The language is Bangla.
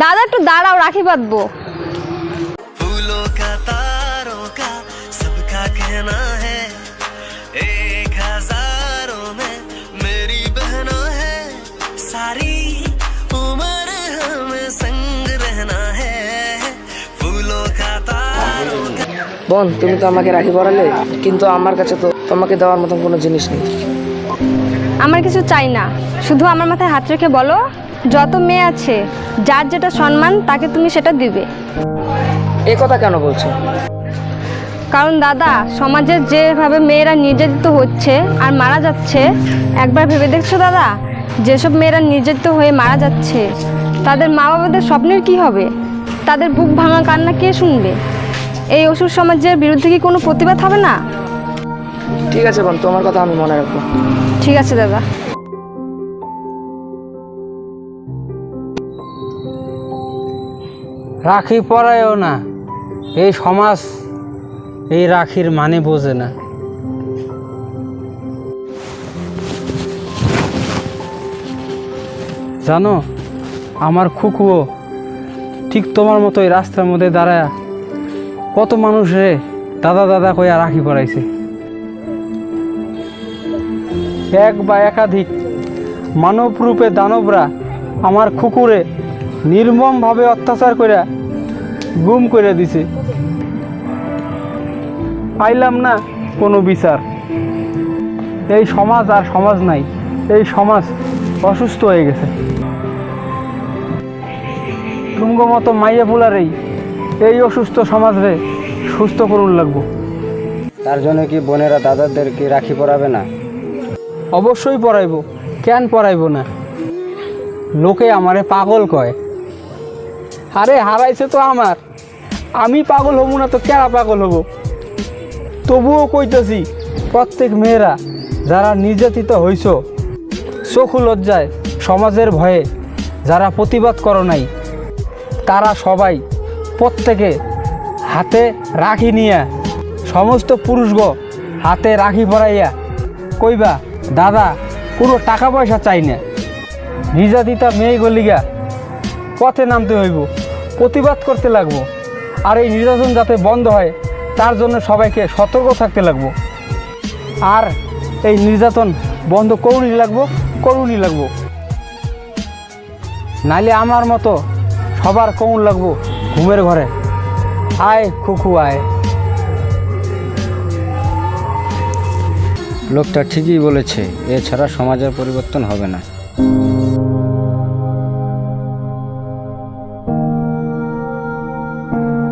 দাদা একটু দাঁড়াও রাখি পাতবো বোন তুমি তো আমাকে রাখি পড়ালে কিন্তু আমার কাছে তো তোমাকে দেওয়ার মতন কোনো জিনিস নেই। আমার কিছু চাই না। শুধু আমার মাথায় হাত রেখে বলো যত মেয়ে আছে যার যেটা সম্মান তাকে তুমি সেটা দিবে। এ কথা কেন বলছো? কারণ দাদা সমাজে যেভাবে মেয়েরা নির্যাতিত হচ্ছে আর মারা যাচ্ছে একবার ভেবে দেখছ দাদা? যেসব মেয়েরা নির্যাতিত হয়ে মারা যাচ্ছে তাদের মা বাবাদের স্বপ্নের কি হবে? তাদের বুক ভাঙা কান্না কে শুনবে? এই অসুর সমাজের বিরুদ্ধে কি কোনো প্রতিবাদ হবে না? ঠিক আছে বোন তোমার কথা আমি মনে রাখব। ঠিক আছে দাদা। রাখি পরায়ও না। এই সমাজ এই রাখির মানে বোঝে না। জানো, আমার খুকুও ঠিক তোমার মতো এই রাস্তার মধ্যে দাঁড়ায় কত মানুষে দাদা দাদা কইয়া রাখি পরাইছে। এক বা একাধিক মানব রূপে দানবরা আমার কুকুরে নির্মমভাবে অত্যাচার করে গুম করে দিছে। পাইলাম না কোনো বিচার। এই সমাজ আর সমাজ নাই। এই সমাজ অসুস্থ হয়ে গেছে। তুমগো মতো মাইয়া ফুলারেই এই অসুস্থ সমাজরে সুস্থ করুন লাগবো। তার জন্য কি বোনেরা দাদাদেরকে রাখি পরাবে না? অবশ্যই পড়াইব কেন পড়াইব না? লোকে আমারে পাগল কয়। আরে হারাইছে তো আমার। আমি পাগল হব না তো কেরা পাগল হব? তবুও কইতেছি, প্রত্যেক মেয়েরা যারা নির্যাতিত হইছ চক্ষু লজ্জায় সমাজের ভয়ে যারা প্রতিবাদ করো নাই, তারা সবাই প্রত্যেকে হাতে রাখি নিয়ে, সমস্ত পুরুষগ হাতে রাখি পরাইয়া কইবা, দাদা, কোনো টাকা পয়সা চাই না। নির্যাতিতা মেয়ে গলিগা পথে নামতে হইব। প্রতিবাদ করতে লাগবো। আর এই নির্যাতন যাতে বন্ধ হয়, তার জন্য সবাইকে সতর্ক থাকতে লাগবো। আর এই নির্যাতন বন্ধ করুনই লাগবো করুনই লাগবো। নাইলে আমার মতো সবার কমন লাগবো ঘুমের ঘরে। আয় খুখু আয়। লোকটা ঠিকই বলেছে, এছাড়া সমাজের পরিবর্তন হবে না।